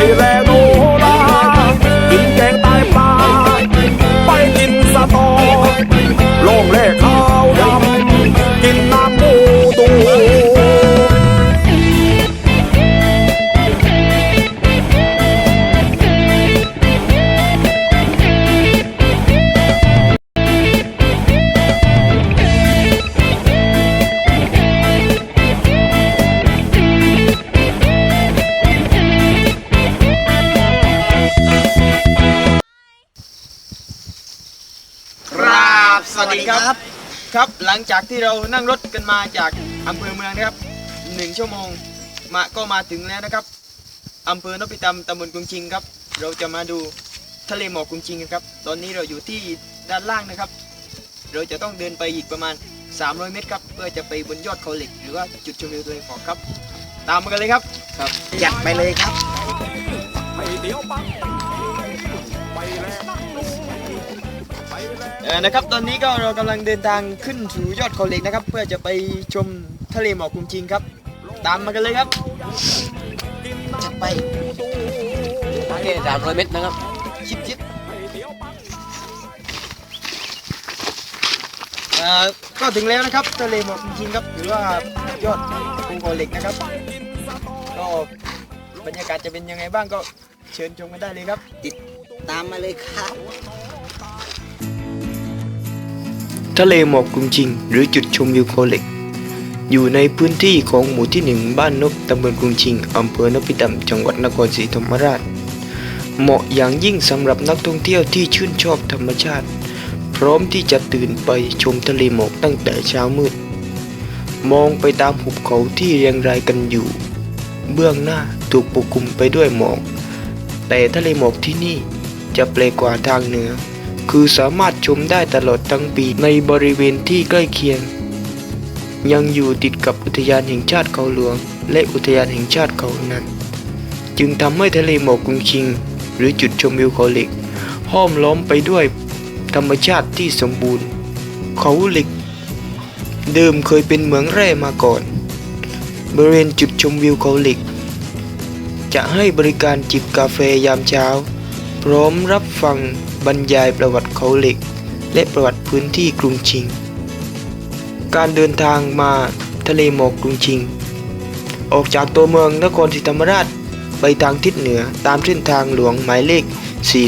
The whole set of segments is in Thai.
ไสวัสดีครับ ครับ หลังจากที่เรานั่งรถกันมาจากอำเภอเมืองนะครับหนึ่งชั่วโมงมาก็มาถึงแล้วนะครับอำเภอนพิตำตำบลกรุงชิงครับ เราจะมาดูทะเลหมอกกรุงชิงกันครับ ตอนนี้เราอยู่ที่ด้านล่างนะครับ เราจะต้องเดินไปอีกประมาณ 300 เมตรครับ เพื่อจะไปบนยอดเขาเหล็ก หรือว่าจุดชมวิวทะเลหมอกครับ ตามมากันเลยครับ ครับจัดไปเลยครับให้เดี๋ยวปักตายไปแลนั่ นะครับตอนนี้ก็เรากำลังเดินทางขึ้นสู่ยอดเขาเหล็กนะครับ เพื่อจะไปชมทะเลหมอกกรุงชิงครับ ตามมากันเลยครับจัดไปแค่สามร้อยเมตรนะครับชิดชิดเอ่อก็ถึงแล้วนะครับทะเลหมอกจริงๆครับหรือว่ายอดภูเขาเหล็กนะครับก็บรรยากาศจะเป็นยังไงบ้างก็เชิญชมกันได้เลยครับตามมาเลยครับ ทะเลหมอกกรุงชิง หรือจุดชมวิวเขาเล็ก อยู่ในพื้นที่ของหมู่ที่หนึ่งบ้านนบตำบลกรุงชิงอำเภอนพิตำจังหวัดนครศรีธรรมราช เหมาะอย่างยิ่งสำหรับนักท่องเที่ยวที่ชื่นชอบธรรมชาติ พร้อมที่จะตื่นไปชมทะเลหมอกตั้งแต่เช้ามืด มองไปตามหุบเขาที่เรียงรายกันอยู่ เบื้องหน้าถูกปกคลุมไปด้วยหมอก แต่ทะเลหมอกที่นี่จะแปลกว่าทางเหนือ คือสามารถชมได้ตลอดทั้งปีในบริเวณที่ใกล้เคียง ยังอยู่ติดกับอุทยานแห่งชาติเขาหลวง และอุทยานแห่งชาติเขานั้น จึงทำให้ทะเลหมอกกรุงชิง หรือจุดชมวิวเขาเหล็กห้อมล้อมไปด้วยธรรมชาติที่สมบูรณ์ เขาเหล็ก เดิมเคยเป็นเหมืองแร่มาก่อน บริเวณจุดชมวิวเขาเหล็ก จะให้บริการจิบกาแฟยามเช้า พร้อมรับฟัง บรรยายประวัติเขาเหล็ก และประวัติพื้นที่กรุงชิง การเดินทางมาทะเลหมอกกรุงชิง ออกจากตัวเมืองนครศรีธรรมราชไปทางทิศเหนือตามเส้นทางหลวงหมายเลข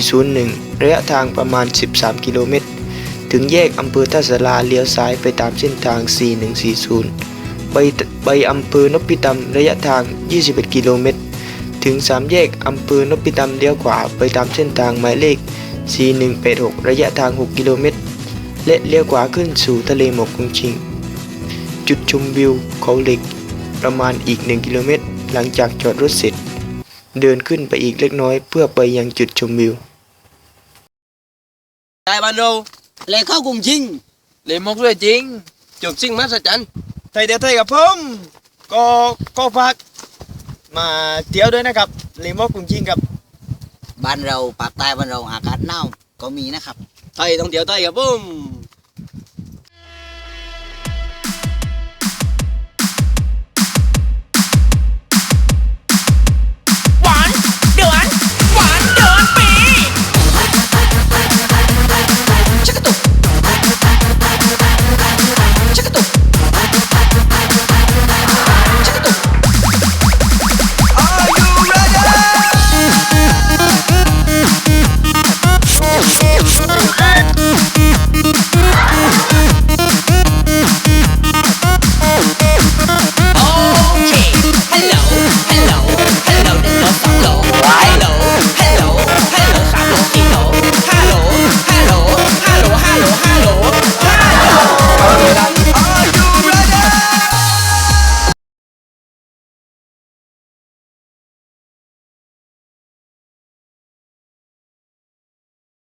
401 ระยะทางประมาณ 13 กิโลเมตร ถึงแยกอำเภอท่าสาราเลี้ยวซ้ายไปตามเส้นทาง 4140 ไปไปอำเภอนพิตำระยะทาง 21 กิโลเมตร ถึง3แยกอำเภอนพิตำเลี้ยวขวาไปตามเส้นทางหมายเลข 4186 ระยะทาง 6 กิโลเมตร และเลี้ยวขวาขึ้นสู่ทะเลหมอกกรุงชิง จุดชมวิวเขาเหล็กประมาณอีก 1 กิโลเมตร หลังจากจอดรถเสร็จ เดินขึ้นไปอีกเล็กน้อยเพื่อไปยังจุดชมวิวได้บ้านเราเลยเข้ากรุงชิงเลยมกด้วยจริงจบสิ่งมหัศจรรย์ไทยเดียวไทยกับผมก็ก็ฝากมาเที่ยวด้วยนะครับเลมอกกรุงชิงกับ บ้านเราปากใต้บ้านเราอากาศหนาวก็มีนะครับไทยต้องเที่ยวไทยครับผม